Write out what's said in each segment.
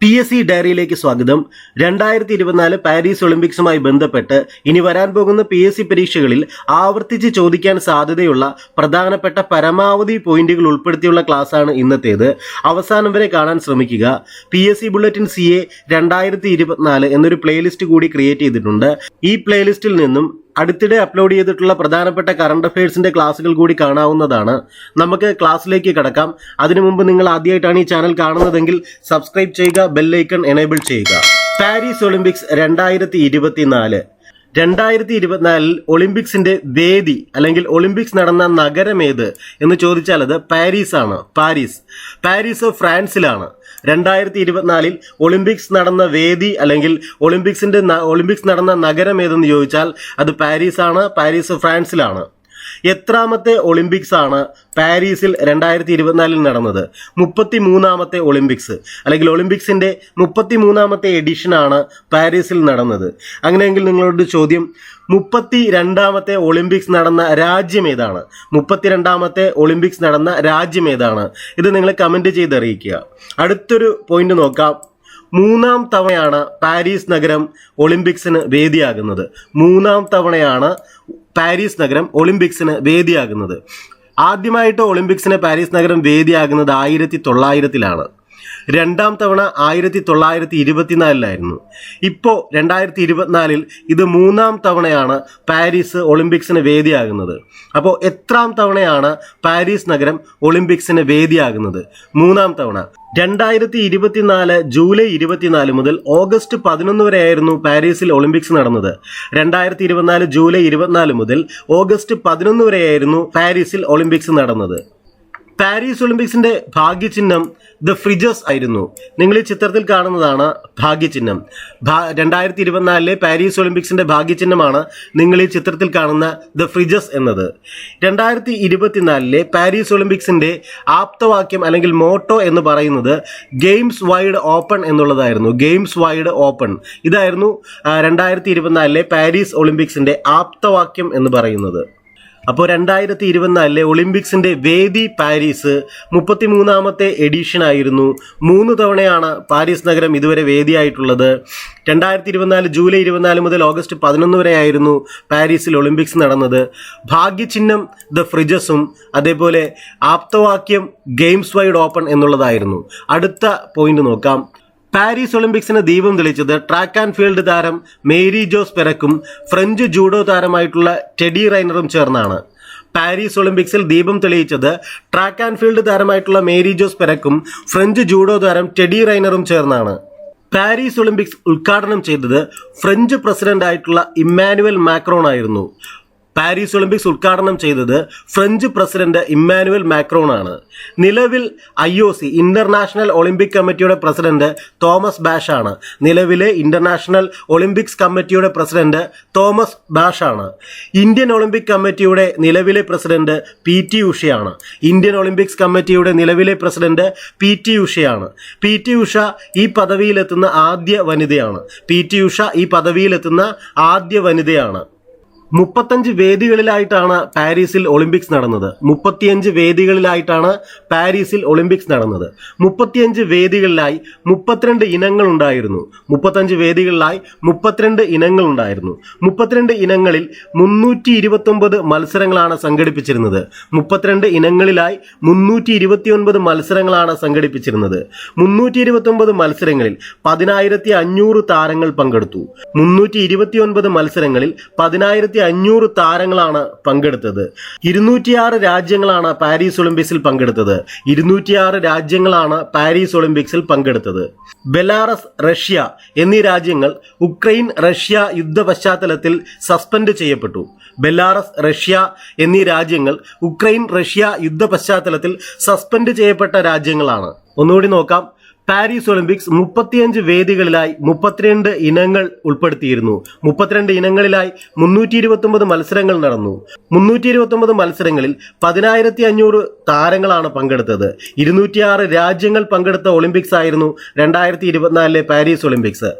P S C ഡയറിയിലേക്ക് സ്വാഗതം. രണ്ടായിരത്തി ഇരുപത്തിനാല് പാരീസ് ഒളിമ്പിക്സുമായി ബന്ധപ്പെട്ട് ഇനി വരാൻ പോകുന്ന പി എസ് സി പരീക്ഷകളിൽ ആവർത്തിച്ച് ചോദിക്കാൻ സാധ്യതയുള്ള പ്രധാനപ്പെട്ട പരമാവധി പോയിന്റുകൾ ഉൾപ്പെടുത്തിയുള്ള ക്ലാസ്സാണ് ഇന്നത്തേത്. അവസാനം വരെ കാണാൻ ശ്രമിക്കുക. P S C bulletin C A രണ്ടായിരത്തി ഇരുപത്തിനാല് എന്നൊരു പ്ലേലിസ്റ്റ് കൂടി ക്രിയേറ്റ് ചെയ്തിട്ടുണ്ട്. ഈ പ്ലേലിസ്റ്റിൽ നിന്നും അടുത്തിടെ അപ്ലോഡ് ചെയ്തിട്ടുള്ള പ്രധാനപ്പെട്ട കറണ്ട് അഫയേഴ്സിന്റെ ക്ലാസ്സുകൾ കൂടി കാണാവുന്നതാണ്. നമുക്ക് ക്ലാസ്സിലേക്ക് കടക്കാം. അതിനു മുമ്പ് നിങ്ങൾ ആദ്യമായിട്ടാണ് ഈ ചാനൽ കാണുന്നതെങ്കിൽ സബ്സ്ക്രൈബ് ചെയ്യുക ബെല്ലൈക്കൺ എനേബിൾ ചെയ്യുക. പാരീസ് ഒളിമ്പിക്സ് രണ്ടായിരത്തി രണ്ടായിരത്തി ഇരുപത്തിനാലിൽ ഒളിമ്പിക്സിന്റെ വേദി അല്ലെങ്കിൽ ഒളിമ്പിക്സ് നടന്ന നഗരം നഗരമേത് എന്ന് ചോദിച്ചാൽ അത് പാരീസ്. ആണ് പാരീസ് പാരീസ് ഫ്രാൻസിലാണ്. രണ്ടായിരത്തി ഇരുപത്തിനാലിൽ ഒളിമ്പിക്സ് നടന്ന വേദി അല്ലെങ്കിൽ ഒളിമ്പിക്സിന്റെ ഒളിമ്പിക്സ് നടന്ന നഗരം ഏതെന്ന് ചോദിച്ചാൽ അത് പാരീസ് ആണ് പാരീസ് ഫ്രാൻസിലാണ്. എത്രാമത്തെ ഒളിമ്പിക്സ് ആണ് പാരീസിൽ രണ്ടായിരത്തി ഇരുപത്തിനാലിൽ നടന്നത്. മുപ്പത്തി മൂന്നാമത്തെ ഒളിമ്പിക്സ് അല്ലെങ്കിൽ ഒളിമ്പിക്സിന്റെ മുപ്പത്തി മൂന്നാമത്തെ ആണ് പാരീസിൽ നടന്നത്. അങ്ങനെയെങ്കിൽ നിങ്ങളോട് ചോദ്യം മുപ്പത്തി രണ്ടാമത്തെ ഒളിമ്പിക്സ് നടന്ന രാജ്യം ഏതാണ്? മുപ്പത്തി രണ്ടാമത്തെ ഒളിമ്പിക്സ് നടന്ന രാജ്യം ഏതാണ്? ഇത് നിങ്ങൾ കമന്റ് ചെയ്ത് അറിയിക്കുക അടുത്തൊരു പോയിന്റ് നോക്കാം. മൂന്നാം തവണയാണ് പാരീസ് നഗരം ഒളിമ്പിക്സിന് വേദിയാകുന്നത്. മൂന്നാം തവണയാണ് പാരീസ് നഗരം ഒളിമ്പിക്സിന് വേദിയാകുന്നത്. ആദ്യമായിട്ട് ഒളിമ്പിക്സിന് പാരീസ് നഗരം വേദിയാകുന്നത് ആയിരത്തി തൊള്ളായിരത്തിലാണ്. രണ്ടാം തവണ ആയിരത്തി തൊള്ളായിരത്തി ഇരുപത്തിനാലിലായിരുന്നു ഇപ്പോൾ രണ്ടായിരത്തി ഇരുപത്തിനാലിൽ ഇത് മൂന്നാം തവണയാണ് പാരീസ് ഒളിമ്പിക്സിന് വേദിയാകുന്നത്. അപ്പോൾ എത്രാം തവണയാണ് പാരീസ് നഗരം ഒളിമ്പിക്സിന് വേദിയാകുന്നത്? മൂന്നാം തവണ. രണ്ടായിരത്തി ഇരുപത്തിനാല് ജൂലൈ ഇരുപത്തിനാല് മുതൽ ഓഗസ്റ്റ് പതിനൊന്ന് വരെയായിരുന്നു പാരീസിൽ ഒളിമ്പിക്സ് നടന്നത്. രണ്ടായിരത്തി ഇരുപത്തിനാല് ജൂലൈ ഇരുപത്തിനാല് മുതൽ ഓഗസ്റ്റ് പതിനൊന്ന് വരെയായിരുന്നു പാരീസിൽ ഒളിമ്പിക്സ് നടന്നത്. പാരീസ് ഒളിമ്പിക്സിന്റെ ഭാഗ്യചിഹ്നം ദ ഫ്രിജസ് ആയിരുന്നു. നിങ്ങൾ ഈ ചിത്രത്തിൽ കാണുന്നതാണ് ഭാഗ്യചിഹ്നം. രണ്ടായിരത്തി ഇരുപത്തിനാലിലെ പാരീസ് ഒളിമ്പിക്സിന്റെ ഭാഗ്യചിഹ്നമാണ് നിങ്ങൾ ഈ ചിത്രത്തിൽ കാണുന്ന ദ ഫ്രിജസ് എന്നത്. രണ്ടായിരത്തി ഇരുപത്തിനാലിലെ പാരീസ് ഒളിമ്പിക്സിന്റെ ആപ്തവാക്യം അല്ലെങ്കിൽ മോട്ടോ എന്ന് പറയുന്നത് ഗെയിംസ് വൈഡ് ഓപ്പൺ എന്നുള്ളതായിരുന്നു. Games wide open. ഇതായിരുന്നു രണ്ടായിരത്തി ഇരുപത്തിനാലിലെ പാരീസ് ഒളിമ്പിക്സിന്റെ ആപ്തവാക്യം എന്ന് പറയുന്നത്. അപ്പോൾ രണ്ടായിരത്തി ഇരുപത്തിനാലിലെ ഒളിമ്പിക്സിന്റെ വേദി പാരീസ് മുപ്പത്തിമൂന്നാമത്തെ എഡിഷൻ ആയിരുന്നു. മൂന്ന് തവണയാണ് പാരീസ് നഗരം ഇതുവരെ വേദിയായിട്ടുള്ളത്. രണ്ടായിരത്തി ഇരുപത്തിനാല് ജൂലൈ ഇരുപത്തിനാല് മുതൽ ഓഗസ്റ്റ് പതിനൊന്ന് വരെയായിരുന്നു പാരീസിൽ ഒളിമ്പിക്സ് നടന്നത്. ഭാഗ്യചിഹ്നം ദ ഫ്രിജസും അതേപോലെ ആപ്തവാക്യം ഗെയിംസ് വൈഡ് ഓപ്പൺ എന്നുള്ളതായിരുന്നു. അടുത്ത പോയിന്റ് നോക്കാം. പാരീസ് ഒളിമ്പിക്സിന് ദീപം തെളിച്ചത് ട്രാക്ക് ആൻഡ് ഫീൽഡ് താരം മേരി ജോസ് പെരക്കും ഫ്രഞ്ച് ജൂഡോ താരമായിട്ടുള്ള ടെഡി റൈനറും ചേർന്നാണ്. പാരീസ് ഒളിമ്പിക്സിൽ ദീപം തെളിയിച്ചത് ട്രാക്ക് ആൻഡ് ഫീൽഡ് താരമായിട്ടുള്ള മേരി ജോസ് പെരക്കും ഫ്രഞ്ച് ജൂഡോ താരം ടെഡി റൈനറും ചേർന്നാണ്. പാരീസ് ഒളിമ്പിക്സ് ഉദ്ഘാടനം ചെയ്തത് ഫ്രഞ്ച് പ്രസിഡന്റായിട്ടുള്ള ഇമ്മാനുവൽ മാക്രോൺ ആയിരുന്നു പാരീസ് ഒളിമ്പിക്സ് ഉദ്ഘാടനം ചെയ്തത് ഫ്രഞ്ച് പ്രസിഡന്റ് ഇമ്മാനുവൽ മാക്രോൺ ആണ് നിലവിൽ I O C International Olympic കമ്മിറ്റിയുടെ പ്രസിഡന്റ് തോമസ് ബാഷ് ആണ് നിലവിലെ ഇന്റർനാഷണൽ ഒളിമ്പിക്സ് കമ്മിറ്റിയുടെ പ്രസിഡന്റ് തോമസ് ബാഷ് ആണ് ഇന്ത്യൻ ഒളിമ്പിക് കമ്മിറ്റിയുടെ നിലവിലെ പ്രസിഡന്റ് പി ടി ഉഷയാണ്. ഇന്ത്യൻ ഒളിമ്പിക്സ് കമ്മിറ്റിയുടെ നിലവിലെ പ്രസിഡന്റ് പി ടി ഉഷയാണ്. പി ടി ഉഷ ഈ പദവിയിലെത്തുന്ന ആദ്യ വനിതയാണ്. പി ടി ഉഷ ഈ പദവിയിലെത്തുന്ന ആദ്യ വനിതയാണ്. മുപ്പത്തഞ്ച് വേദികളിലായിട്ടാണ് പാരീസിൽ ഒളിമ്പിക്സ് നടന്നത്. മുപ്പത്തിയഞ്ച് വേദികളിലായിട്ടാണ് പാരീസിൽ ഒളിമ്പിക്സ് നടന്നത്. മുപ്പത്തിയഞ്ച് വേദികളിലായി മുപ്പത്തിരണ്ട് ഇനങ്ങൾ ഉണ്ടായിരുന്നു. മുപ്പത്തഞ്ച് വേദികളിലായി മുപ്പത്തിരണ്ട് ഇനങ്ങൾ ഉണ്ടായിരുന്നു. മുപ്പത്തിരണ്ട് ഇനങ്ങളിൽ മുന്നൂറ്റി ഇരുപത്തൊമ്പത് മത്സരങ്ങളാണ് സംഘടിപ്പിച്ചിരുന്നത്. മുപ്പത്തിരണ്ട് ഇനങ്ങളിലായി മുന്നൂറ്റി ഇരുപത്തിയൊൻപത് മത്സരങ്ങളാണ് സംഘടിപ്പിച്ചിരുന്നത്. മുന്നൂറ്റി ഇരുപത്തൊമ്പത് മത്സരങ്ങളിൽ പതിനായിരത്തി അഞ്ഞൂറ് താരങ്ങൾ പങ്കെടുത്തു. മുന്നൂറ്റി ഇരുപത്തിയൊൻപത് മത്സരങ്ങളിൽ പതിനായിരത്തി അഞ്ഞൂറ് താരങ്ങളാണ് പങ്കെടുത്തത്. ഇരുന്നൂറ്റിയാറ് രാജ്യങ്ങളാണ് പാരീസ് ഒളിമ്പിക്സിൽ പങ്കെടുത്തത്. ഇരുന്നൂറ്റിയാറ് രാജ്യങ്ങളാണ് പാരീസ് ഒളിമ്പിക്സിൽ പങ്കെടുത്തത്. ബെലാറസ് റഷ്യ എന്നീ രാജ്യങ്ങൾ ഉക്രൈൻ റഷ്യ യുദ്ധ പശ്ചാത്തലത്തിൽ സസ്പെൻഡ് ചെയ്യപ്പെട്ടു. ബെലാറസ് റഷ്യ എന്നീ രാജ്യങ്ങൾ ഉക്രൈൻ റഷ്യ യുദ്ധ പശ്ചാത്തലത്തിൽ സസ്പെൻഡ് ചെയ്യപ്പെട്ട രാജ്യങ്ങളാണ്. ഒന്നുകൂടി നോക്കാം. പാരീസ് ഒളിമ്പിക്സ് മുപ്പത്തിയഞ്ച് വേദികളിലായി മുപ്പത്തിരണ്ട് ഇനങ്ങൾ ഉൾപ്പെടുത്തിയിരുന്നു. മുപ്പത്തിരണ്ട് ഇനങ്ങളിലായി മുന്നൂറ്റി ഇരുപത്തൊമ്പത് മത്സരങ്ങൾ നടന്നു. മുന്നൂറ്റി ഇരുപത്തൊമ്പത് മത്സരങ്ങളിൽ പതിനായിരത്തി അഞ്ഞൂറ് താരങ്ങളാണ് പങ്കെടുത്തത്. ഇരുന്നൂറ്റിയാറ് രാജ്യങ്ങൾ പങ്കെടുത്ത ഒളിമ്പിക്സ് ആയിരുന്നു രണ്ടായിരത്തി ഇരുപത്തിനാലിലെ പാരീസ് ഒളിമ്പിക്സ്.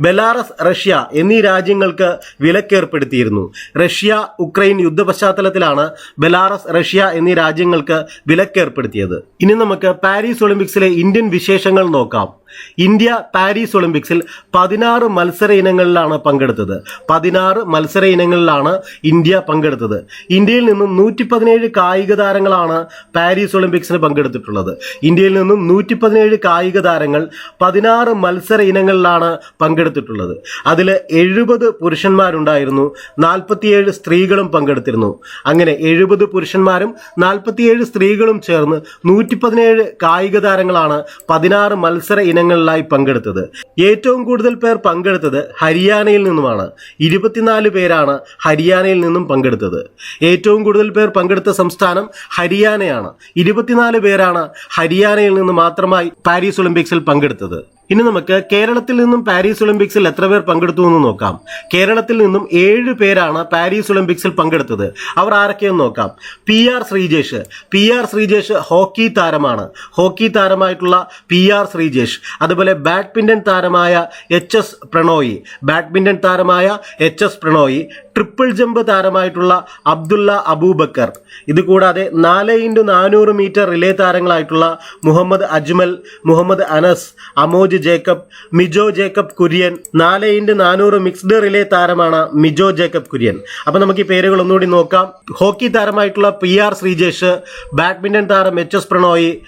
ബെലാറസ് റഷ്യ എന്നീ രാജ്യങ്ങൾക്ക് വിലക്കേർപ്പെടുത്തിയിരുന്നു. റഷ്യ ഉക്രൈൻ യുദ്ധ പശ്ചാത്തലത്തിലാണ് ബെലാറസ് റഷ്യ എന്നീ രാജ്യങ്ങൾക്ക് വിലക്കേർപ്പെടുത്തിയത്. ഇനി നമുക്ക് പാരീസ് ഒളിമ്പിക്സിലെ ഇന്ത്യൻ വിശേഷങ്ങൾ നോക്കാം. ഇന്ത്യ പാരീസ് ഒളിമ്പിക്സിൽ പതിനാറ് മത്സര ഇനങ്ങളിലാണ് പങ്കെടുത്തത്. പതിനാറ് മത്സര ഇനങ്ങളിലാണ് ഇന്ത്യ പങ്കെടുത്തത്. ഇന്ത്യയിൽ നിന്നും നൂറ്റി പതിനേഴ് കായിക താരങ്ങളാണ് പാരീസ് ഒളിമ്പിക്സിന് പങ്കെടുത്തിട്ടുള്ളത്. ഇന്ത്യയിൽ നിന്നും നൂറ്റി പതിനേഴ് കായിക താരങ്ങൾ പതിനാറ് മത്സര ഇനങ്ങളിലാണ് പങ്കെടുത്തിട്ടുള്ളത്. അതിൽ എഴുപത് പുരുഷന്മാരുണ്ടായിരുന്നു. നാൽപ്പത്തിയേഴ് സ്ത്രീകളും പങ്കെടുത്തിരുന്നു. അങ്ങനെ എഴുപത് പുരുഷന്മാരും നാൽപ്പത്തിയേഴ് സ്ത്രീകളും ചേർന്ന് നൂറ്റി പതിനേഴ് കായിക താരങ്ങളാണ് പതിനാറ് മത്സര ഇനങ്ങളിലായി പങ്കെടുത്തത്. ഏറ്റവും കൂടുതൽ പേർ പങ്കെടുത്തത് ഹരിയാനയിൽ നിന്നുമാണ്. ഇരുപത്തിനാല് പേരാണ് ഹരിയാനയിൽ നിന്നും പങ്കെടുത്തത്. ഏറ്റവും കൂടുതൽ പേർ പങ്കെടുത്ത സംസ്ഥാനം ഹരിയാനയാണ്. ഇരുപത്തിനാല് പേരാണ് ഹരിയാനയിൽ നിന്ന് മാത്രമായി പാരീസ് ഒളിമ്പിക്സിൽ പങ്കെടുത്തത്. ഇനി നമുക്ക് കേരളത്തിൽ നിന്നും പാരീസ് ഒളിമ്പിക്സിൽ എത്ര പേർ പങ്കെടുത്തു എന്ന് നോക്കാം. കേരളത്തിൽ നിന്നും ഏഴ് പേരാണ് പാരീസ് ഒളിമ്പിക്സിൽ പങ്കെടുത്തത്. അവർ ആരൊക്കെയെന്ന് നോക്കാം. P R Sreejesh. P R Sreejesh hockey താരമാണ്. ഹോക്കി താരമായിട്ടുള്ള പി ആർ ശ്രീജേഷ്. അതുപോലെ ബാഡ്മിന്റൺ താരമായ എച്ച് എസ് പ്രണോയി. ബാഡ്മിന്റൺ താരമായ H S Prannoy. Triple jump താരമായിട്ടുള്ള Abdulla Aboobacker. ഇതുകൂടാതെ നാല് ഇന്റു നാനൂറ് മീറ്റർ റിലേ താരങ്ങളായിട്ടുള്ള മുഹമ്മദ് അജ്മൽ മുഹമ്മദ് അനസ് അമോജ് ജേക്കബ് മിജോ ജേക്കബ് കുര്യൻ. നാല് ഇൻഡ് നാനൂറ് മിക്സ്ഡ് റിലേ താരമാണ് മിജോ ജേക്കബ് കുര്യൻ. അപ്പൊ നമുക്ക് ഈ പേരുകൾ ഒന്നുകൂടി നോക്കാം. ഹോക്കി താരമായിട്ടുള്ള പി ആർ ശ്രീജേഷ് ബാഡ്മിന്റൺ താരം H S Prannoy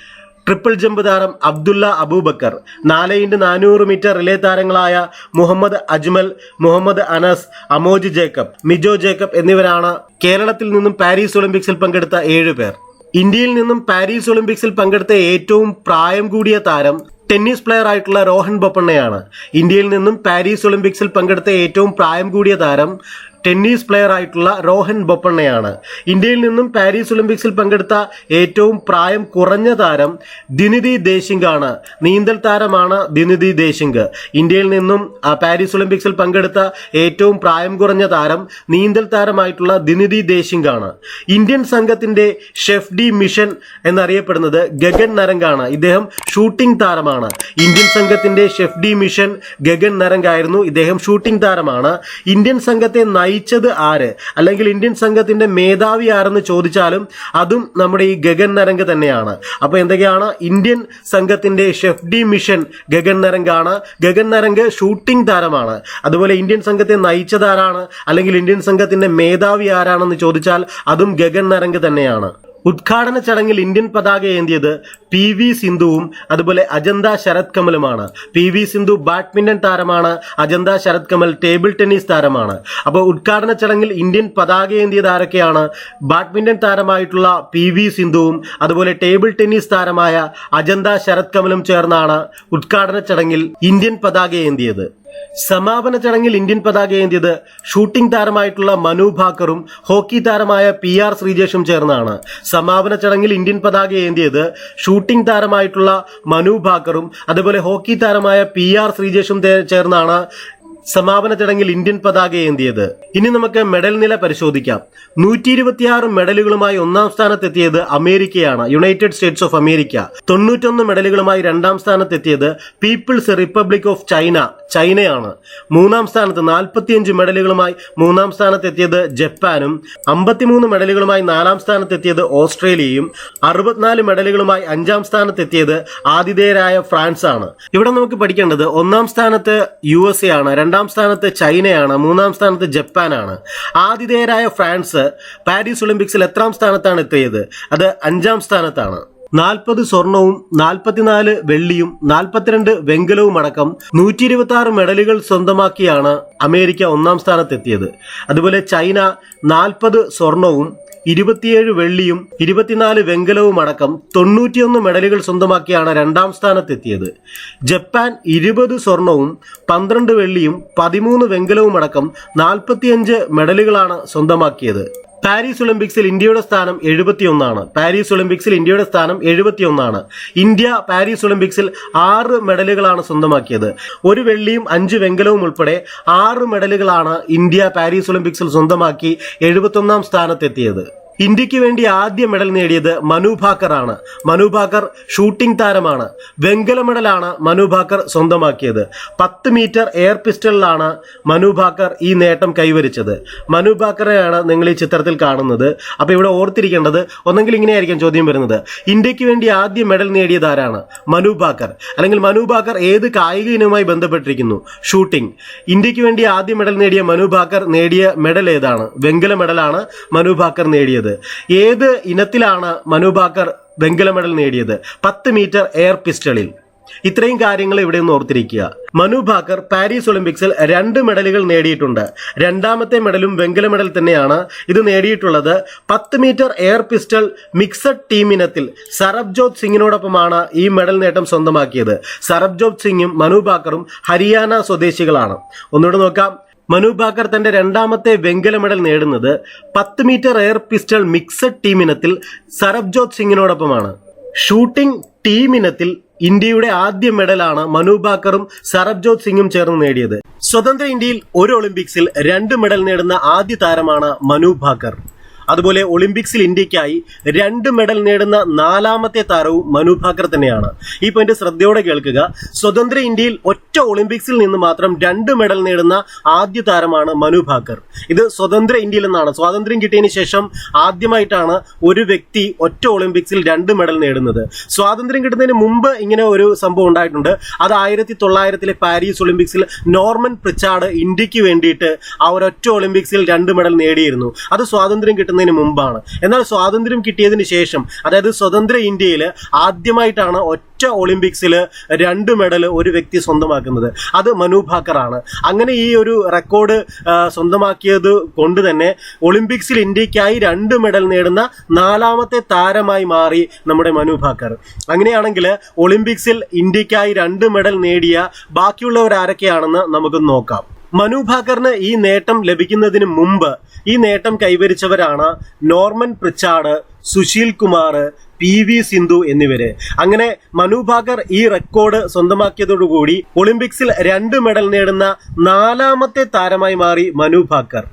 triple jump താരം അബ്ദുള്ള അബൂബക്കർ. നാല് ഇന്റു നാനൂറ് മീറ്റർ റിലേ താരങ്ങളായ മുഹമ്മദ് അജ്മൽ മുഹമ്മദ് അനസ് അമോജ് ജേക്കബ് മിജോ ജേക്കബ് എന്നിവരാണ് കേരളത്തിൽ നിന്നും പാരീസ് ഒളിമ്പിക്സിൽ പങ്കെടുത്ത ഏഴ് പേർ. ഇന്ത്യയിൽ നിന്നും പാരീസ് ഒളിമ്പിക്സിൽ പങ്കെടുത്ത ഏറ്റവും പ്രായം കൂടിയ താരം ടെന്നീസ് പ്ലെയർ ആയിട്ടുള്ള രോഹൻ ബൊപ്പണ്ണയാണ്. ഇന്ത്യയിൽ നിന്നും പാരീസ് ഒളിമ്പിക്സിൽ പങ്കെടുത്ത ഏറ്റവും പ്രായം കൂടിയ താരം ടെന്നീസ് പ്ലെയർ ആയിട്ടുള്ള രോഹൻ ബൊപ്പണ്ണയാണ്. ഇന്ത്യയിൽ നിന്നും പാരീസ് ഒളിമ്പിക്സിൽ പങ്കെടുത്ത ഏറ്റവും പ്രായം കുറഞ്ഞ താരം ദിനിതി ദേശിംഗ് ആണ് നീന്തൽ താരമാണ് ദിനിതി ദേശിംഗ് ഇന്ത്യയിൽ നിന്നും പാരീസ് ഒളിമ്പിക്സിൽ പങ്കെടുത്ത ഏറ്റവും പ്രായം കുറഞ്ഞ താരം നീന്തൽ താരമായിട്ടുള്ള ദിനിതി ദേശിംഗ് ആണ് ഇന്ത്യൻ സംഘത്തിന്റെ ഷെഫ് ഡി മിഷൻ എന്നറിയപ്പെടുന്നത് ഗഗൻ നരംഗാണ് ഇദ്ദേഹം ഷൂട്ടിംഗ് താരമാണ്. ഇന്ത്യൻ സംഘത്തിന്റെ chef de mission Gagan Narang ആയിരുന്നു ഇദ്ദേഹം ഷൂട്ടിംഗ് താരമാണ്. ഇന്ത്യൻ സംഘത്തെ നയിച്ചത് ആര്? അല്ലെങ്കിൽ ഇന്ത്യൻ സംഘത്തിന്റെ മേധാവി ആരെന്ന് ചോദിച്ചാലും അതും നമ്മുടെ ഈ ഗഗൻ നരംഗ് തന്നെയാണ്. അപ്പൊ എന്തൊക്കെയാണ്? ഇന്ത്യൻ സംഘത്തിന്റെ chef de mission Gagan Narang ആണ്. ഗഗൻ നരംഗ് ഷൂട്ടിംഗ് താരമാണ്. അതുപോലെ ഇന്ത്യൻ സംഘത്തെ നയിച്ചത് ആരാണ്? അല്ലെങ്കിൽ ഇന്ത്യൻ സംഘത്തിന്റെ മേധാവി ആരാണെന്ന് ചോദിച്ചാൽ അതും ഗഗൻ നരംഗ് തന്നെയാണ്. ഉദ്ഘാടന ചടങ്ങിൽ ഇന്ത്യൻ പതാക ഏന്തിയത് പി വി സിന്ധുവും അതുപോലെ അജന്ത ശരത് കമലുമാണ്. പി വി സിന്ധു ബാഡ്മിന്റൺ താരമാണ് അജന്ത ശരത് കമൽ ടേബിൾ ടെന്നീസ് താരമാണ്. അപ്പോൾ ഉദ്ഘാടന ചടങ്ങിൽ ഇന്ത്യൻ പതാക ഏന്തിയത് ആരൊക്കെയാണ്? ബാഡ്മിന്റൺ താരമായിട്ടുള്ള പി വി സിന്ധുവും അതുപോലെ ടേബിൾ ടെന്നീസ് താരമായ അജന്ത ശരത് കമലും ചേർന്നാണ് ഉദ്ഘാടന ചടങ്ങിൽ ഇന്ത്യൻ പതാക ഏന്തിയത്. സമാപന ചടങ്ങിൽ ഇന്ത്യൻ പതാക ഏന്തിയത് ഷൂട്ടിംഗ് താരമായിട്ടുള്ള മനു ഭാക്കറും ഹോക്കി താരമായ പി ആർ ശ്രീജേഷും ചേർന്നാണ്. സമാപന ചടങ്ങിൽ ഇന്ത്യൻ പതാക ഏന്തിയത് ഷൂട്ടിംഗ് താരമായിട്ടുള്ള മനു ഭാക്കറും അതുപോലെ ഹോക്കി താരമായ പി ആർ ശ്രീജേഷും ചേർന്നാണ് സമാപന ചടങ്ങിൽ ഇന്ത്യൻ പതാക ഏന്തിയത്. ഇനി നമുക്ക് മെഡൽ നില പരിശോധിക്കാം. നൂറ്റി ഇരുപത്തിയാറ് മെഡലുകളുമായി ഒന്നാം സ്ഥാനത്തെത്തിയത് അമേരിക്കയാണ് യുണൈറ്റഡ് സ്റ്റേറ്റ്സ് ഓഫ് അമേരിക്ക തൊണ്ണൂറ്റൊന്ന് മെഡലുകളുമായി രണ്ടാം സ്ഥാനത്തെത്തിയത് പീപ്പിൾസ് റിപ്പബ്ലിക് ഓഫ് ചൈന ചൈനയാണ് മൂന്നാം സ്ഥാനത്ത് നാൽപ്പത്തിയഞ്ച് മെഡലുകളുമായി മൂന്നാം സ്ഥാനത്തെത്തിയത് ജപ്പാനും അമ്പത്തിമൂന്ന് മെഡലുകളുമായി നാലാം സ്ഥാനത്തെത്തിയത് ഓസ്ട്രേലിയയും അറുപത്തിനാല് മെഡലുകളുമായി അഞ്ചാം സ്ഥാനത്തെത്തിയത് ആതിഥേയരായ ഫ്രാൻസ് ആണ് ഇവിടെ നമുക്ക് പഠിക്കേണ്ടത് ഒന്നാം സ്ഥാനത്ത് യു എസ് എ ആണ് രണ്ടാം സ്ഥാനത്ത് ചൈനയാണ് മൂന്നാം സ്ഥാനത്ത് ജപ്പാനാണ്. ആതിഥേയരായ ഫ്രാൻസ് പാരീസ് ഒളിമ്പിക്സിൽ എത്രാം സ്ഥാനത്താണ് എത്തിയത്? അത് അഞ്ചാം സ്ഥാനത്താണ്. നാൽപ്പത് സ്വർണവും നാൽപ്പത്തിനാല് വെള്ളിയും നാൽപ്പത്തിരണ്ട് വെങ്കലവും അടക്കം നൂറ്റി ഇരുപത്തി ആറ് മെഡലുകൾ സ്വന്തമാക്കിയാണ് അമേരിക്ക ഒന്നാം സ്ഥാനത്തെത്തിയത്. അതുപോലെ ചൈന നാൽപ്പത് സ്വർണവും ഇരുപത്തിയേഴ് വെള്ളിയും ഇരുപത്തിനാല് വെങ്കലവും അടക്കം തൊണ്ണൂറ്റിയൊന്ന് മെഡലുകൾ സ്വന്തമാക്കിയാണ് രണ്ടാം സ്ഥാനത്തെത്തിയത്. ജപ്പാൻ ഇരുപത് സ്വർണവും പന്ത്രണ്ട് വെള്ളിയും പതിമൂന്ന് വെങ്കലവും അടക്കം നാൽപ്പത്തിയഞ്ച് മെഡലുകളാണ് സ്വന്തമാക്കിയത്. പാരീസ് ഒളിമ്പിക്സിൽ ഇന്ത്യയുടെ സ്ഥാനം എഴുപത്തിയൊന്നാണ്. പാരീസ് ഒളിമ്പിക്സിൽ ഇന്ത്യയുടെ സ്ഥാനം എഴുപത്തിയൊന്നാണ്. ഇന്ത്യ പാരീസ് ഒളിമ്പിക്സിൽ ആറ് മെഡലുകളാണ് സ്വന്തമാക്കിയത്. ഒരു വെള്ളിയും അഞ്ച് വെങ്കലവും ഉൾപ്പെടെ ആറ് മെഡലുകളാണ് ഇന്ത്യ പാരീസ് ഒളിമ്പിക്സിൽ സ്വന്തമാക്കി എഴുപത്തൊന്നാം സ്ഥാനത്തെത്തിയത്. ഇന്ത്യയ്ക്ക് വേണ്ടി ആദ്യ മെഡൽ നേടിയത് മനു ഭാക്കർ ആണ്. മനു ഭാക്കർ ഷൂട്ടിംഗ് താരമാണ്. വെങ്കല മെഡലാണ് മനു ഭാക്കർ സ്വന്തമാക്കിയത്. പത്ത് മീറ്റർ എയർ പിസ്റ്റളിലാണ് മനു ഭാക്കർ ഈ നേട്ടം കൈവരിച്ചത്. മനു ഭാക്കറെയാണ് നിങ്ങൾ ഈ ചിത്രത്തിൽ കാണുന്നത്. അപ്പോൾ ഇവിടെ ഓർത്തിരിക്കേണ്ടത് ഒന്നെങ്കിൽ ഇങ്ങനെയായിരിക്കും ചോദ്യം വരുന്നത്. ഇന്ത്യയ്ക്ക് വേണ്ടി ആദ്യ മെഡൽ നേടിയത് ആരാണ്? മനു ഭാക്കർ. അല്ലെങ്കിൽ മനു ഭാക്കർ ഏത് കായിക ഇനവുമായി ബന്ധപ്പെട്ടിരിക്കുന്നു? ഷൂട്ടിംഗ്. ഇന്ത്യയ്ക്ക് വേണ്ടി ആദ്യ മെഡൽ നേടിയ മനു ഭാക്കർ നേടിയ മെഡൽ ഏതാണ്? വെങ്കല മെഡലാണ് മനു ഭാക്കർ നേടിയത്. ഏത് ഇനത്തിലാണ് മനു ഭാക്കർ വെങ്കല മെഡൽ നേടിയത്? പത്ത് മീറ്റർ എയർ പിസ്റ്റളിൽ. ഇത്രയും കാര്യങ്ങൾ ഇവിടെ നിന്ന് ഓർത്തിരിക്കുക. മനു ഭാക്കർ പാരീസ് ഒളിമ്പിക്സിൽ രണ്ട് മെഡലുകൾ നേടിയിട്ടുണ്ട്. രണ്ടാമത്തെ മെഡലും വെങ്കല മെഡൽ തന്നെയാണ് ഇത് നേടിയിട്ടുള്ളത്. പത്ത് metre air pistol mixed team ഇനത്തിൽ സരബ്ജോത് സിംഗിനോടൊപ്പമാണ് ഈ മെഡൽ നേട്ടം സ്വന്തമാക്കിയത്. സരബ്ജോത് സിംഗും മനു ഭാക്കറും ഹരിയാന സ്വദേശികളാണ്. ഒന്നുകൂടെ നോക്കാം. മനു ഭാക്കർ തന്റെ രണ്ടാമത്തെ വെങ്കല മെഡൽ നേടുന്നത് പത്ത് metre air pistol mixed team ഇനത്തിൽ സരബ്ജോത് സിംഗിനോടൊപ്പമാണ്. ഷൂട്ടിംഗ് ടീം ഇനത്തിൽ ഇന്ത്യയുടെ ആദ്യ മെഡലാണ് മനു ഭാക്കറും സരബ്ജോത് സിംഗും ചേർന്ന് നേടിയത്. സ്വതന്ത്ര ഇന്ത്യയിൽ ഒരു ഒളിമ്പിക്സിൽ രണ്ട് മെഡൽ നേടുന്ന ആദ്യ താരമാണ് മനു ഭാക്കർ. അതുപോലെ ഒളിമ്പിക്സിൽ ഇന്ത്യക്കായി രണ്ട് മെഡൽ നേടുന്ന നാലാമത്തെ താരവും മനു ഭാക്കർ തന്നെയാണ്. ഈ പോയിന്റ് ശ്രദ്ധയോടെ കേൾക്കുക. സ്വതന്ത്ര ഇന്ത്യയിൽ ഒറ്റ ഒളിമ്പിക്സിൽ നിന്ന് മാത്രം രണ്ട് മെഡൽ നേടുന്ന ആദ്യ താരമാണ് മനു ഭാക്കർ. ഇത് സ്വതന്ത്ര ഇന്ത്യയിൽ നിന്നാണ് സ്വാതന്ത്ര്യം കിട്ടിയതിന് ശേഷം ആദ്യമായിട്ടാണ് ഒരു വ്യക്തി ഒറ്റ ഒളിമ്പിക്സിൽ രണ്ട് മെഡൽ നേടുന്നത്. സ്വാതന്ത്ര്യം കിട്ടുന്നതിന് മുമ്പ് ഇങ്ങനെ ഒരു സംഭവം ഉണ്ടായിട്ടുണ്ട്. അത് ആയിരത്തി തൊള്ളായിരത്തിലെ പാരീസ് ഒളിമ്പിക്സിൽ നോർമൻ പ്രിച്ചാർഡ് ഇന്ത്യയ്ക്ക് വേണ്ടിയിട്ട് ആ ഒരൊറ്റ ഒളിമ്പിക്സിൽ രണ്ട് മെഡൽ നേടിയിരുന്നു. അത് സ്വാതന്ത്ര്യം കിട്ടുന്നതിന് മുമ്പാണ്. എന്നാൽ സ്വാതന്ത്ര്യം കിട്ടിയതിന് ശേഷം അതായത് സ്വതന്ത്ര ഇന്ത്യയിൽ ആദ്യമായിട്ടാണ് ഒറ്റ ഒളിമ്പിക്സിൽ രണ്ട് മെഡൽ ഒരു വ്യക്തി സ്വന്തമാക്കുന്നത്. അത് മനു ഭാക്കറാണ്. അങ്ങനെ ഈ ഒരു റെക്കോർഡ് സ്വന്തമാക്കിയത് കൊണ്ട് തന്നെ ഒളിമ്പിക്സിൽ ഇന്ത്യക്കായി രണ്ട് മെഡൽ നേടുന്ന നാലാമത്തെ താരമായി മാറി നമ്മുടെ മനു ഭാക്കർ. അങ്ങനെയാണെങ്കിൽ ഒളിമ്പിക്സിൽ ഇന്ത്യക്കായി രണ്ട് മെഡൽ നേടിയ ബാക്കിയുള്ളവർ ആരൊക്കെയാണെന്ന് നമുക്ക് നോക്കാം. മനു ഭാക്കറിന് ഈ നേട്ടം ലഭിക്കുന്നതിന് മുമ്പ് ഈ നേട്ടം കൈവരിച്ചവരാണ് Norman Pritchard Sushil Kumar P V Sindhu എന്നിവര്. അങ്ങനെ മനുഭാകർ ഈ റെക്കോർഡ് സ്വന്തമാക്കിയതോടുകൂടി ഒളിമ്പിക്സിൽ രണ്ട് മെഡൽ നേടുന്ന നാലാമത്തെ താരമായി മാറി മനു ഭാക്കർ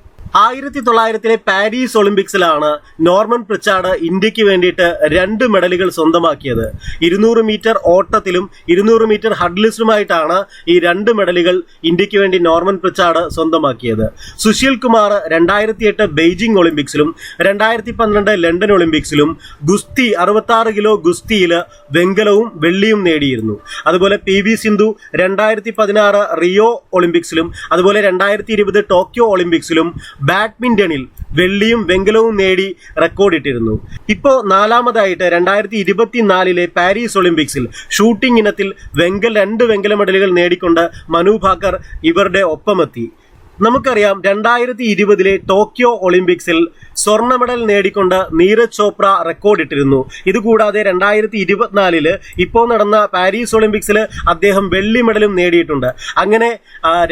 ആയിരത്തി തൊള്ളായിരത്തിലെ പാരീസ് ഒളിമ്പിക്സിലാണ് നോർമൻ പ്രിച്ചാർഡ് ഇന്ത്യയ്ക്ക് വേണ്ടിയിട്ട് രണ്ട് മെഡലുകൾ സ്വന്തമാക്കിയത്. ഇരുന്നൂറ് മീറ്റർ ഓട്ടത്തിലും ഇരുന്നൂറ് മീറ്റർ ഹഡ്ലിസ്റ്റുമായിട്ടാണ് ഈ രണ്ട് മെഡലുകൾ ഇന്ത്യയ്ക്ക് വേണ്ടി നോർമൻ പ്രിച്ചാർഡ് സ്വന്തമാക്കിയത്. സുശീൽ കുമാർ രണ്ടായിരത്തി എട്ട് ബെയ്ജിംഗ് ഒളിമ്പിക്സിലും രണ്ടായിരത്തി പന്ത്രണ്ട് ലണ്ടൻ ഒളിമ്പിക്സിലും ഗുസ്തി അറുപത്താറ് കിലോ ഗുസ്തിയിൽ വെങ്കലവും വെള്ളിയും നേടിയിരുന്നു. അതുപോലെ പി വി സിന്ധു രണ്ടായിരത്തി പതിനാറ് റിയോ ഒളിമ്പിക്സിലും അതുപോലെ രണ്ടായിരത്തി ഇരുപത് ടോക്കിയോ ഒളിമ്പിക്സിലും ബാഡ്മിന്റണിൽ വെള്ളിയും വെങ്കലവും നേടി റെക്കോർഡിട്ടിരുന്നു. ഇപ്പോൾ നാലാമതായിട്ട് രണ്ടായിരത്തി ഇരുപത്തിനാലിലെ പാരീസ് ഒളിമ്പിക്സിൽ ഷൂട്ടിംഗ് ഇനത്തിൽ വെങ്കൽ രണ്ട് വെങ്കല മെഡലുകൾ നേടിക്കൊണ്ട് മനു ഭാക്കർ ഇവരുടെ ഒപ്പമെത്തി. നമുക്കറിയാം രണ്ടായിരത്തി ഇരുപതിലെ ടോക്കിയോ ഒളിമ്പിക്സിൽ സ്വർണ മെഡൽ നേടിക്കൊണ്ട് നീരജ് ചോപ്ര റെക്കോർഡിട്ടിരുന്നു ഇതുകൂടാതെ രണ്ടായിരത്തി ഇരുപത്തിനാലിൽ ഇപ്പോൾ നടന്ന പാരീസ് ഒളിമ്പിക്സിൽ അദ്ദേഹം വെള്ളി മെഡലും നേടിയിട്ടുണ്ട്. അങ്ങനെ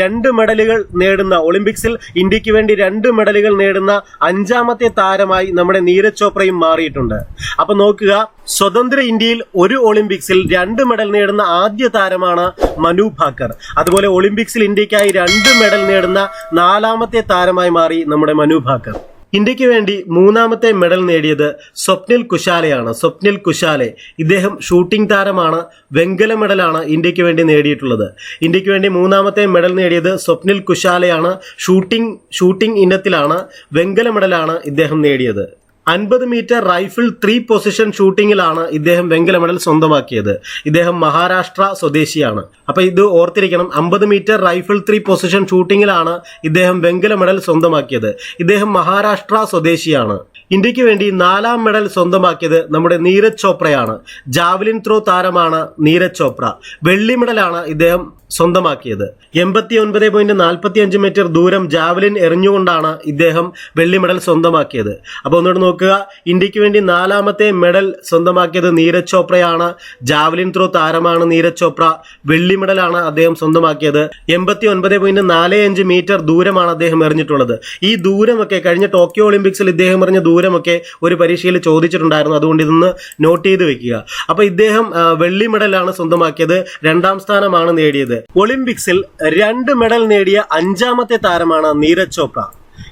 രണ്ട് മെഡലുകൾ നേടുന്ന ഒളിമ്പിക്സിൽ ഇന്ത്യയ്ക്ക് വേണ്ടി രണ്ട് മെഡലുകൾ നേടുന്ന അഞ്ചാമത്തെ താരമായി നമ്മുടെ നീരജ് ചോപ്രയും മാറിയിട്ടുണ്ട്. അപ്പൊ നോക്കുക സ്വതന്ത്ര ഇന്ത്യയിൽ ഒരു ഒളിമ്പിക്സിൽ രണ്ട് മെഡൽ നേടുന്ന ആദ്യ താരമാണ് മനു ഭാക്കർ. അതുപോലെ ഒളിമ്പിക്സിൽ ഇന്ത്യക്കായി രണ്ട് മെഡൽ നേടുന്ന നാലാമത്തെ താരമായി മാറി നമ്മുടെ മനു ഭാക്കർ. ഇന്ത്യയ്ക്ക് വേണ്ടി മൂന്നാമത്തെ മെഡൽ നേടിയത് സ്വപ്നിൽ കുശാലയാണ്. സ്വപ്നിൽ കുശാലെ ഇദ്ദേഹം ഷൂട്ടിംഗ് താരമാണ്. വെങ്കല മെഡലാണ് ഇന്ത്യയ്ക്ക് വേണ്ടി നേടിയിട്ടുള്ളത്. ഇന്ത്യയ്ക്ക് വേണ്ടി മൂന്നാമത്തെ മെഡൽ നേടിയത് സ്വപ്നിൽ കുശാലയാണ്. ഷൂട്ടിംഗ് ഷൂട്ടിംഗ് ഇനത്തിലാണ് വെങ്കല മെഡലാണ് ഇദ്ദേഹം നേടിയത്. അൻപത് മീറ്റർ റൈഫിൾ ത്രീ പൊസിഷൻ ഷൂട്ടിങ്ങിലാണ് ഇദ്ദേഹം വെങ്കല മെഡൽ സ്വന്തമാക്കിയത്. ഇദ്ദേഹം മഹാരാഷ്ട്ര സ്വദേശിയാണ്. അപ്പൊ ഇത് ഓർത്തിരിക്കണം അമ്പത് മീറ്റർ റൈഫിൾ ത്രീ പൊസിഷൻ ഷൂട്ടിങ്ങിലാണ് ഇദ്ദേഹം വെങ്കല മെഡൽ സ്വന്തമാക്കിയത്. ഇദ്ദേഹം മഹാരാഷ്ട്ര സ്വദേശിയാണ്. ഇന്ത്യയ്ക്ക് വേണ്ടി നാലാം മെഡൽ സ്വന്തമാക്കിയത് നമ്മുടെ നീരജ് ചോപ്രയാണ്. ജാവലിൻ ത്രോ താരമാണ് നീരജ് ചോപ്ര. വെള്ളി മെഡലാണ് ഇദ്ദേഹം സ്വന്തമാക്കിയത്. എൺപത്തി ഒൻപത് പോയിന്റ് നാൽപ്പത്തി അഞ്ച് മീറ്റർ ദൂരം ജാവലിൻ എറിഞ്ഞുകൊണ്ടാണ് ഇദ്ദേഹം വെള്ളി മെഡൽ സ്വന്തമാക്കിയത്. അപ്പോൾ ഒന്നുകൂടെ നോക്കുക. ഇന്ത്യയ്ക്ക് വേണ്ടി നാലാമത്തെ മെഡൽ സ്വന്തമാക്കിയത് നീരജ് ചോപ്രയാണ്. ജാവലിൻ ത്രോ താരമാണ് നീരജ് ചോപ്ര. വെള്ളി മെഡലാണ് അദ്ദേഹം സ്വന്തമാക്കിയത്. എൺപത്തി ഒൻപത് പോയിന്റ് നാല് അഞ്ച് മീറ്റർ ദൂരമാണ് അദ്ദേഹം എറിഞ്ഞിട്ടുള്ളത്. ഈ ദൂരമൊക്കെ കഴിഞ്ഞ ടോക്കിയോ ഒളിമ്പിക്സിൽ ഇദ്ദേഹം എറിഞ്ഞ ദൂരമൊക്കെ ഒരു പരീക്ഷയിൽ ചോദിച്ചിട്ടുണ്ടായിരുന്നു. അതുകൊണ്ട് ഇതൊന്ന് നോട്ട് ചെയ്ത് വെക്കുക. അപ്പൊ ഇദ്ദേഹം വെള്ളി മെഡലാണ് സ്വന്തമാക്കിയത്. രണ്ടാം സ്ഥാനമാണ് നേടിയത്. ഒളിമ്പിക്സിൽ രണ്ട് മെഡൽ നേടിയ അഞ്ചാമത്തെ താരമാണ് നീരജ് ചോപ്ര.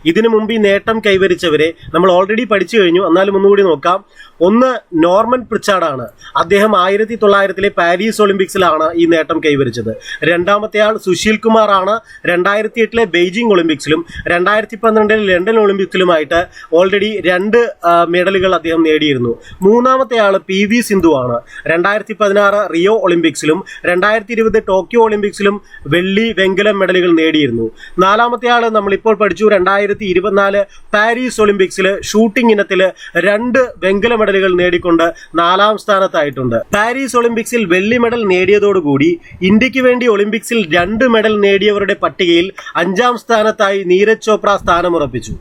ഇതിനു മുമ്പ് ഈ നേട്ടം കൈവരിച്ചവരെ നമ്മൾ ഓൾറെഡി പഠിച്ചു കഴിഞ്ഞു. എന്നാലും ഒന്നുകൂടി നോക്കാം. ഒന്ന് നോർമൻ പ്രിച്ചാർഡാണ്. അദ്ദേഹം ആയിരത്തി തൊള്ളായിരത്തിലെ പാരീസ് ഒളിമ്പിക്സിലാണ് ഈ നേട്ടം കൈവരിച്ചത്. രണ്ടാമത്തെ ആൾ സുശീൽ കുമാർ ആണ് രണ്ടായിരത്തി എട്ടിലെ ബെയ്ജിംഗ് ഒളിമ്പിക്സിലും രണ്ടായിരത്തി പന്ത്രണ്ടിലെ ലണ്ടൻ ഒളിമ്പിക്സിലുമായിട്ട് ഓൾറെഡി രണ്ട് മെഡലുകൾ അദ്ദേഹം നേടിയിരുന്നു. മൂന്നാമത്തെ ആൾ പി വി സിന്ധു ആണ് രണ്ടായിരത്തി പതിനാറ് റിയോ ഒളിമ്പിക്സിലും രണ്ടായിരത്തി ഇരുപത് ടോക്കിയോ ഒളിമ്പിക്സിലും വെള്ളി വെങ്കലം മെഡലുകൾ നേടിയിരുന്നു. നാലാമത്തെ ആൾ നമ്മളിപ്പോൾ പഠിച്ചു രണ്ടായിരത്തി ഇരുപത്തിനാല് പാരീസ് ഒളിമ്പിക്സിൽ ഷൂട്ടിംഗ് ഇനത്തിൽ രണ്ട് വെങ്കല മെഡലുകൾ നേടിക്കൊണ്ട് നാലാം സ്ഥാനത്തായിട്ടുണ്ട്. പാരീസ് ഒളിമ്പിക്സിൽ വെള്ളി മെഡൽ നേടിയതോടുകൂടി ഇന്ത്യയ്ക്ക് വേണ്ടി ഒളിമ്പിക്സിൽ രണ്ട് മെഡൽ നേടിയവരുടെ പട്ടികയിൽ അഞ്ചാം സ്ഥാനത്തായി നീരജ് ചോപ്ര സ്ഥാനമുറപ്പിച്ചു.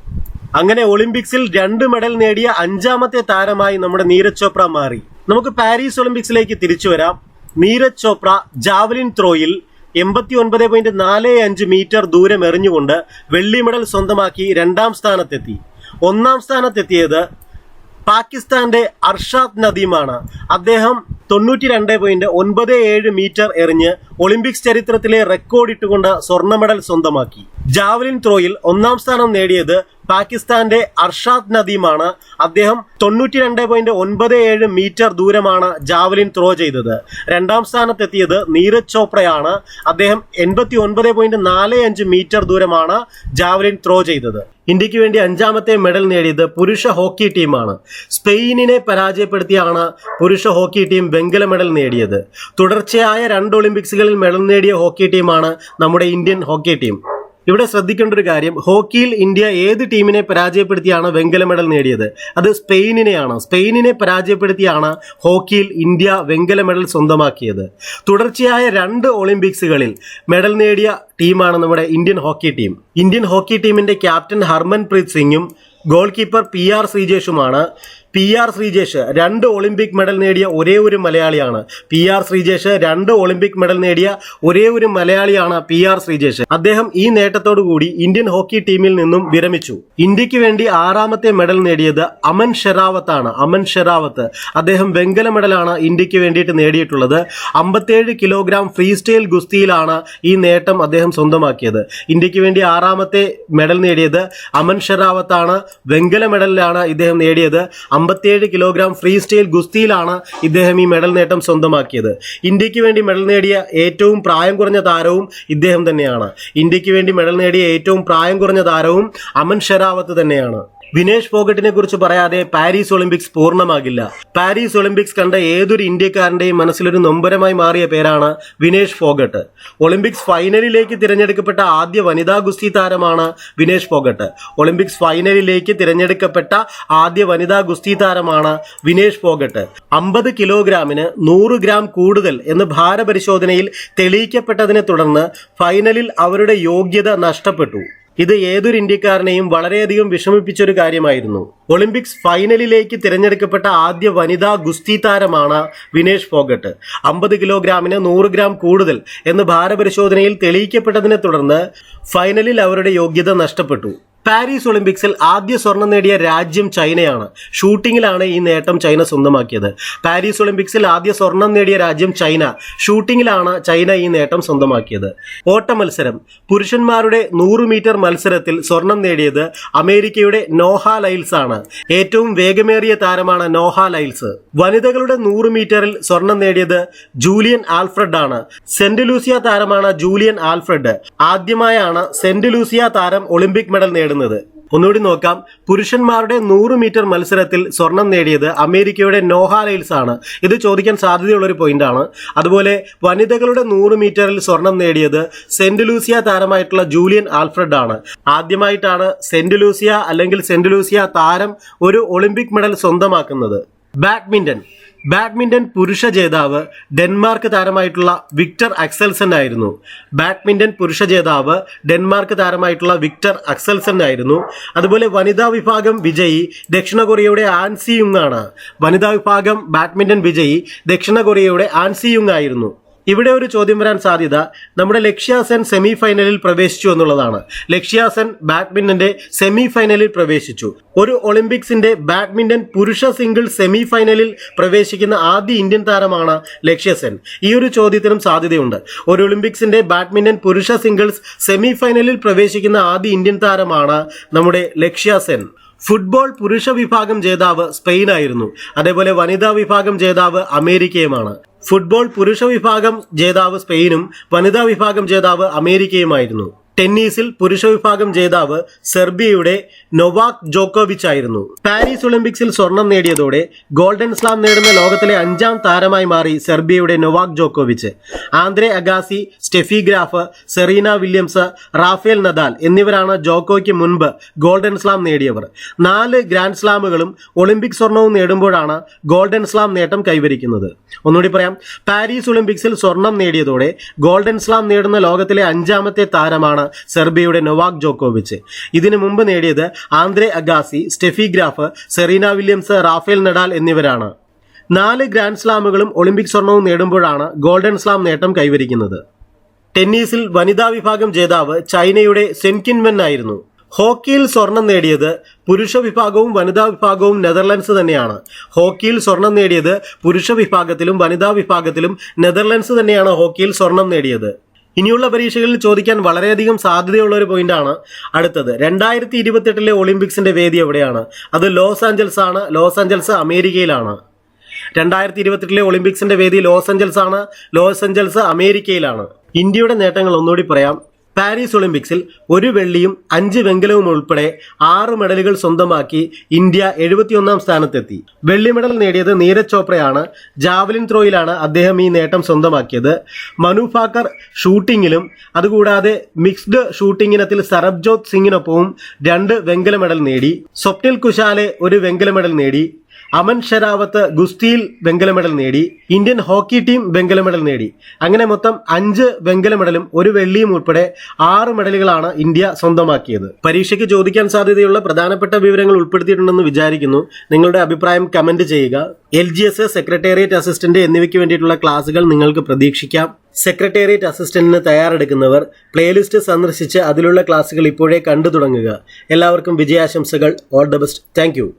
അങ്ങനെ ഒളിമ്പിക്സിൽ രണ്ട് മെഡൽ നേടിയ അഞ്ചാമത്തെ താരമായി നമ്മുടെ നീരജ് ചോപ്ര മാറി. നമുക്ക് പാരീസ് ഒളിമ്പിക്സിലേക്ക് തിരിച്ചു വരാം. നീരജ് ചോപ്ര ജാവലിൻ ത്രോയിൽ എൺപത്തി ഒൻപത് പോയിന്റ് നാല് അഞ്ച് മീറ്റർ ദൂരം എറിഞ്ഞുകൊണ്ട് വെള്ളി മെഡൽ സ്വന്തമാക്കി രണ്ടാം സ്ഥാനത്തെത്തി. ഒന്നാം സ്ഥാനത്തെത്തിയത് പാകിസ്ഥാന്റെ അർഷാദ് നദീമാണ്. അദ്ദേഹം തൊണ്ണൂറ്റി രണ്ട് പോയിന്റ് ഒൻപത് ഏഴ് മീറ്റർ എറിഞ്ഞ് ഒളിമ്പിക്സ് ചരിത്രത്തിലെ റെക്കോർഡ് ഇട്ടുകൊണ്ട് സ്വർണ മെഡൽ സ്വന്തമാക്കി. ജാവലിൻ ത്രോയിൽ ഒന്നാം സ്ഥാനം നേടിയത് പാകിസ്ഥാന്റെ അർഷാദ് നദീമാണ് അദ്ദേഹം തൊണ്ണൂറ്റി രണ്ട് പോയിന്റ് ഒൻപത് ഏഴ് മീറ്റർ ദൂരമാണ് ജാവലിൻ ത്രോ ചെയ്തത്. രണ്ടാം സ്ഥാനത്തെത്തിയത് നീരജ് ചോപ്രയാണ്. അദ്ദേഹം എൺപത്തി ഒൻപത് പോയിന്റ് നാല് അഞ്ച് മീറ്റർ ദൂരമാണ് ജാവലിൻ ത്രോ ചെയ്തത്. ഇന്ത്യയ്ക്ക് വേണ്ടി അഞ്ചാമത്തെ മെഡൽ നേടിയത് പുരുഷ ഹോക്കി ടീമാണ്. സ്പെയിനിനെ പരാജയപ്പെടുത്തിയാണ് പുരുഷ ഹോക്കി ടീം വെങ്കല മെഡൽ നേടിയത്. തുടർച്ചയായ രണ്ട് ഒളിമ്പിക്സുകളിൽ മെഡൽ നേടിയ ഹോക്കി ടീമാണ് നമ്മുടെ ഇന്ത്യൻ ഹോക്കി ടീം. ഇവിടെ ശ്രദ്ധിക്കേണ്ട ഒരു കാര്യം ഹോക്കിയിൽ ഇന്ത്യ ഏത് ടീമിനെ പരാജയപ്പെടുത്തിയാണ് വെങ്കല മെഡൽ നേടിയത്? അത് സ്പെയിനിനെയാണ്? സ്പെയിനിനെ പരാജയപ്പെടുത്തിയാണ് ഹോക്കിയിൽ ഇന്ത്യ വെങ്കല മെഡൽ സ്വന്തമാക്കിയത്. തുടർച്ചയായ രണ്ട് ഒളിമ്പിക്സുകളിൽ മെഡൽ നേടിയ ടീമാണ് നമ്മുടെ Indian hockey team. Indian hockey ടീമിന്റെ ക്യാപ്റ്റൻ ഹർമൻപ്രീത് സിംഗും ഗോൾ കീപ്പർ പി ആർ ശ്രീജേഷുമാണ് പി ആർ ശ്രീജേഷ് രണ്ട് ഒളിമ്പിക് മെഡൽ നേടിയ ഒരേ ഒരു മലയാളിയാണ്. പി ആർ ശ്രീജേഷ് രണ്ട് ഒളിമ്പിക് മെഡൽ നേടിയ ഒരേ ഒരു മലയാളിയാണ് പി ആർ ശ്രീജേഷ്. അദ്ദേഹം ഈ നേട്ടത്തോടുകൂടി ഇന്ത്യൻ ഹോക്കി ടീമിൽ നിന്നും വിരമിച്ചു. ഇന്ത്യയ്ക്ക് വേണ്ടി ആറാമത്തെ മെഡൽ നേടിയത് അമൻ ഷെറാവത്ത് ആണ് അമൻ ഷെറാവത്ത് അദ്ദേഹം വെങ്കല മെഡലാണ് ഇന്ത്യയ്ക്ക് വേണ്ടിയിട്ട് നേടിയിട്ടുള്ളത്. അമ്പത്തേഴ് കിലോഗ്രാം ഫ്രീ സ്റ്റൈൽ ഗുസ്തിയിലാണ് ഈ നേട്ടം അദ്ദേഹം സ്വന്തമാക്കിയത്. ഇന്ത്യയ്ക്ക് വേണ്ടി ആറാമത്തെ മെഡൽ നേടിയത് അമൻ ഷെറാവത്ത് ആണ് വെങ്കല മെഡലിലാണ് ഇദ്ദേഹം നേടിയത്. അമ്പത്തിയേഴ് കിലോഗ്രാം ഫ്രീ സ്റ്റൈൽ ഗുസ്തിയിലാണ് ഇദ്ദേഹം ഈ മെഡൽ നേട്ടം സ്വന്തമാക്കിയത്. ഇന്ത്യയ്ക്ക് വേണ്ടി മെഡൽ നേടിയ ഏറ്റവും പ്രായം കുറഞ്ഞ താരവും ഇദ്ദേഹം തന്നെയാണ്. ഇന്ത്യയ്ക്ക് വേണ്ടി മെഡൽ നേടിയ ഏറ്റവും പ്രായം കുറഞ്ഞ താരവും അമൻ ഷെറാവത്ത് തന്നെയാണ്. വിനേഷ് ഫോഗട്ടിനെ കുറിച്ച് പറയാതെ പാരീസ് ഒളിമ്പിക്സ് പൂർണമാകില്ല. പാരീസ് ഒളിമ്പിക്സ് കണ്ട ഏതൊരു ഇന്ത്യക്കാരന്റെയും മനസ്സിലൊരു നൊമ്പരമായി മാറിയ പേരാണ് വിനേഷ് ഫോഗട്ട്. ഒളിമ്പിക്സ് ഫൈനലിലേക്ക് തിരഞ്ഞെടുക്കപ്പെട്ട ആദ്യ വനിതാ ഗുസ്തി താരമാണ് വിനേഷ് ഫോഗട്ട്. ഒളിമ്പിക്സ് ഫൈനലിലേക്ക് തിരഞ്ഞെടുക്കപ്പെട്ട ആദ്യ വനിതാ ഗുസ്തി താരമാണ് വിനേഷ് ഫോഗട്ട്. അമ്പത് കിലോഗ്രാമിന് നൂറ് ഗ്രാം കൂടുതൽ എന്ന് ഭാരപരിശോധനയിൽ തെളിയിക്കപ്പെട്ടതിനെ തുടർന്ന് ഫൈനലിൽ അവരുടെ യോഗ്യത നഷ്ടപ്പെട്ടു. ഇത് ഏതൊരു ഇന്ത്യക്കാരനെയും വളരെയധികം വിഷമിപ്പിച്ച ഒരു കാര്യമായിരുന്നു. ഒളിമ്പിക്സ് ഫൈനലിലേക്ക് തിരഞ്ഞെടുക്കപ്പെട്ട ആദ്യ വനിതാ ഗുസ്തി താരമാണ് വിനേഷ് ഫോഗട്ട്. അമ്പത് കിലോഗ്രാമിന് നൂറ് ഗ്രാം കൂടുതൽ എന്ന് ഭാരപരിശോധനയിൽ തെളിയിക്കപ്പെട്ടതിനെ തുടർന്ന് ഫൈനലിൽ അവരുടെ യോഗ്യത നഷ്ടപ്പെട്ടു. പാരീസ് ഒളിമ്പിക്സിൽ ആദ്യ സ്വർണം നേടിയ രാജ്യം ചൈനയാണ്. ഷൂട്ടിങ്ങിലാണ് ഈ നേട്ടം ചൈന സ്വന്തമാക്കിയത്. പാരീസ് ഒളിമ്പിക്സിൽ ആദ്യ സ്വർണം നേടിയ രാജ്യം ചൈന. ഷൂട്ടിങ്ങിലാണ് ചൈന ഈ നേട്ടം സ്വന്തമാക്കിയത്. ഓട്ട മത്സരം. പുരുഷന്മാരുടെ നൂറ് മീറ്റർ മത്സരത്തിൽ സ്വർണം നേടിയത് അമേരിക്കയുടെ നോഹ ലൈൽസ് ആണ്. ഏറ്റവും വേഗമേറിയ താരമാണ് നോഹ ലൈൽസ്. വനിതകളുടെ നൂറ് മീറ്ററിൽ സ്വർണം നേടിയത് ജൂലിയൻ ആൽഫ്രഡ് ആണ്. സെന്റ് ലൂസിയ താരമാണ് ജൂലിയൻ ആൽഫ്രഡ്. ആദ്യമായാണ് സെന്റ് ലൂസിയ താരം ഒളിമ്പിക് മെഡൽ നേടുന്നത് ഒന്നുകൂടി നോക്കാം. പുരുഷന്മാരുടെ നൂറ് മീറ്റർ മത്സരത്തിൽ സ്വർണം നേടിയത് അമേരിക്കയുടെ നോഹ ആണ്. ഇത് ചോദിക്കാൻ സാധ്യതയുള്ളൊരു പോയിന്റ് ആണ്. അതുപോലെ വനിതകളുടെ നൂറ് മീറ്ററിൽ സ്വർണം നേടിയത് സെന്റ് ലൂസിയ താരമായിട്ടുള്ള ജൂലിയൻ ആൽഫ്രഡ് ആണ്. ആദ്യമായിട്ടാണ് സെന്റ് ലൂസിയ അല്ലെങ്കിൽ സെന്റ് ലൂസിയ താരം ഒരു ഒളിമ്പിക് മെഡൽ സ്വന്തമാക്കുന്നത്. ബാഡ്മിന്റൺ. ബാഡ്മിന്റൺ പുരുഷ ജേതാവ് ഡെൻമാർക്ക് താരമായിട്ടുള്ള വിക്ടർ അക്സൽസൺ ആയിരുന്നു. ബാഡ്മിന്റൺ പുരുഷ ജേതാവ് ഡെൻമാർക്ക് താരമായിട്ടുള്ള വിക്ടർ അക്സൽസൺ ആയിരുന്നു. അതുപോലെ വനിതാ വിഭാഗം വിജയി ദക്ഷിണ കൊറിയയുടെ ആൻസി യുങ് ആണ് വനിതാ വിഭാഗം ബാഡ്മിന്റൺ വിജയി ദക്ഷിണ കൊറിയയുടെ ആൻസിയുങ് ആയിരുന്നു ഇവിടെ ഒരു ചോദ്യം വരാൻ സാധ്യത നമ്മുടെ ലക്ഷ്യാസെൻ സെമി ഫൈനലിൽ പ്രവേശിച്ചു എന്നുള്ളതാണ്. ലക്ഷ്യാസെൻ ബാഡ്മിന്റന്റെ സെമി ഫൈനലിൽ പ്രവേശിച്ചു. ഒരു ഒളിമ്പിക്സിന്റെ ബാഡ്മിന്റൺ പുരുഷ സിംഗിൾ സെമി ഫൈനലിൽ പ്രവേശിക്കുന്ന ആദ്യ ഇന്ത്യൻ താരമാണ് ലക്ഷ്യസെൻ. ഈ ഒരു ചോദ്യത്തിനും സാധ്യതയുണ്ട്. ഒരു ഒളിമ്പിക്സിന്റെ ബാഡ്മിന്റൺ പുരുഷ സിംഗിൾസ് സെമി ഫൈനലിൽ പ്രവേശിക്കുന്ന ആദ്യ ഇന്ത്യൻ താരമാണ് നമ്മുടെ ലക്ഷ്യസെൻ. ഫുട്ബോൾ പുരുഷ വിഭാഗം ജേതാവ് സ്പെയിൻ ആയിരുന്നു അതേപോലെ വനിതാ വിഭാഗം ജേതാവ് അമേരിക്കയുമാണ്. ഫുട്ബോൾ പുരുഷ വിഭാഗം ജേതാവ് സ്പെയിനും വനിതാ വിഭാഗം ജേതാവ് അമേരിക്കയുമായിരുന്നു. ടെന്നീസിൽ പുരുഷ വിഭാഗം ജേതാവ് സെർബിയയുടെ നൊവാക് ജോക്കോവിച്ച് ആയിരുന്നു. പാരീസ് ഒളിമ്പിക്സിൽ സ്വർണം നേടിയതോടെ ഗോൾഡൻ സ്ലാം നേടുന്ന ലോകത്തിലെ അഞ്ചാം താരമായി മാറി സെർബിയയുടെ നൊവാക് ജോക്കോവിച്ച്. Andre Agassi Steffi Graf Serena Williams Rafael Nadal എന്നിവരാണ് ജോക്കോയ്ക്ക് മുൻപ് ഗോൾഡൻ സ്ലാം നേടിയവർ. നാല് ഗ്രാൻഡ് സ്ലാമുകളും ഒളിമ്പിക് സ്വർണവും നേടുമ്പോഴാണ് ഗോൾഡൻ സ്ലാം നേട്ടം കൈവരിക്കുന്നത്. ഒന്നുകൂടി പറയാം. പാരീസ് ഒളിമ്പിക്സിൽ സ്വർണം നേടിയതോടെ ഗോൾഡൻ സ്ലാം നേടുന്ന ലോകത്തിലെ അഞ്ചാമത്തെ താരമാണ് സെർബിയയുടെ നൊവാക് ജോക്കോവിച്ച്. ഇതിനു മുമ്പ് നേടിയത് Andre Agassi Steffi Graf Serena Williams Rafael Nadal എന്നിവരാണ്. നാല് ഗ്രാൻഡ് സ്ലാമുകളും ഒളിമ്പിക് സ്വർണവും നേടുമ്പോഴാണ് ഗോൾഡൻ സ്ലാം നേട്ടം കൈവരിക്കുന്നത്. ടെന്നീസിൽ വനിതാ വിഭാഗം ജേതാവ് ചൈനയുടെ സെൻകിൻവൻ ആയിരുന്നു. ഹോക്കിയിൽ സ്വർണം നേടിയത് പുരുഷ വിഭാഗവും വനിതാ വിഭാഗവും നെതർലൻഡ്സ് തന്നെയാണ്. ഹോക്കിയിൽ സ്വർണം നേടിയത് പുരുഷ വിഭാഗത്തിലും വനിതാ വിഭാഗത്തിലും നെതർലൻഡ്സ് തന്നെയാണ് ഹോക്കിയിൽ സ്വർണം നേടിയത്. ഇനിയുള്ള പരീക്ഷകളിൽ ചോദിക്കാൻ വളരെയധികം സാധ്യതയുള്ള ഒരു പോയിന്റാണ് അടുത്തത്. രണ്ടായിരത്തി ഇരുപത്തെട്ടിലെ ഒളിമ്പിക്സിന്റെ വേദി എവിടെയാണ്? അത് ലോസ് ആഞ്ചൽസ് ആണ് ലോസ് ആഞ്ചൽസ് അമേരിക്കയിലാണ്. രണ്ടായിരത്തി ഇരുപത്തെട്ടിലെ ഒളിമ്പിക്സിന്റെ വേദി ലോസ് ആഞ്ചൽസ് ആണ് ലോസ് ആഞ്ചൽസ് അമേരിക്കയിലാണ്. ഇന്ത്യയുടെ നേട്ടങ്ങൾ ഒന്നുകൂടി പറയാം. പാരീസ് ഒളിമ്പിക്സിൽ ഒരു വെള്ളിയും അഞ്ച് വെങ്കലവും ഉൾപ്പെടെ ആറ് മെഡലുകൾ സ്വന്തമാക്കി ഇന്ത്യ എഴുപത്തിയൊന്നാം സ്ഥാനത്തെത്തി. വെള്ളി മെഡൽ നേടിയത് നീരജ് ചോപ്രയാണ്. ജാവലിൻ ത്രോയിലാണ് അദ്ദേഹം ഈ നേട്ടം സ്വന്തമാക്കിയത്. മനു ഭാക്കർ ഷൂട്ടിങ്ങിലും അതുകൂടാതെ മിക്സ്ഡ് ഷൂട്ടിംഗ് ഇനത്തിൽ സർബ്ജോത് സിംഗിനൊപ്പവും രണ്ട് വെങ്കല മെഡൽ നേടി. സ്വപ്നിൽ കുശാലെ ഒരു വെങ്കല മെഡൽ നേടി. അമൻ ഷെരാവത്ത് ഗുസ്തിയിൽ വെങ്കല മെഡൽ നേടി ഇന്ത്യൻ ഹോക്കി ടീം വെങ്കല മെഡൽ നേടി. അങ്ങനെ മൊത്തം അഞ്ച് വെങ്കല മെഡലും ഒരു വെള്ളിയും ഉൾപ്പെടെ ആറ് മെഡലുകളാണ് ഇന്ത്യ സ്വന്തമാക്കിയത്. പരീക്ഷയ്ക്ക് ചോദിക്കാൻ സാധ്യതയുള്ള പ്രധാനപ്പെട്ട വിവരങ്ങൾ ഉൾപ്പെടുത്തിയിട്ടുണ്ടെന്ന് വിചാരിക്കുന്നു. നിങ്ങളുടെ അഭിപ്രായം കമന്റ് ചെയ്യുക. L G S secretariat assistant എന്നിവയ്ക്ക് വേണ്ടിയിട്ടുള്ള ക്ലാസുകൾ നിങ്ങൾക്ക് പ്രതീക്ഷിക്കാം. സെക്രട്ടേറിയറ്റ് അസിസ്റ്റന്റിന് തയ്യാറെടുക്കുന്നവർ പ്ലേലിസ്റ്റ് സന്ദർശിച്ച് അതിലുള്ള ക്ലാസുകൾ ഇപ്പോഴേ കണ്ടു തുടങ്ങുക. എല്ലാവർക്കും വിജയാശംസകൾ. All the best. താങ്ക്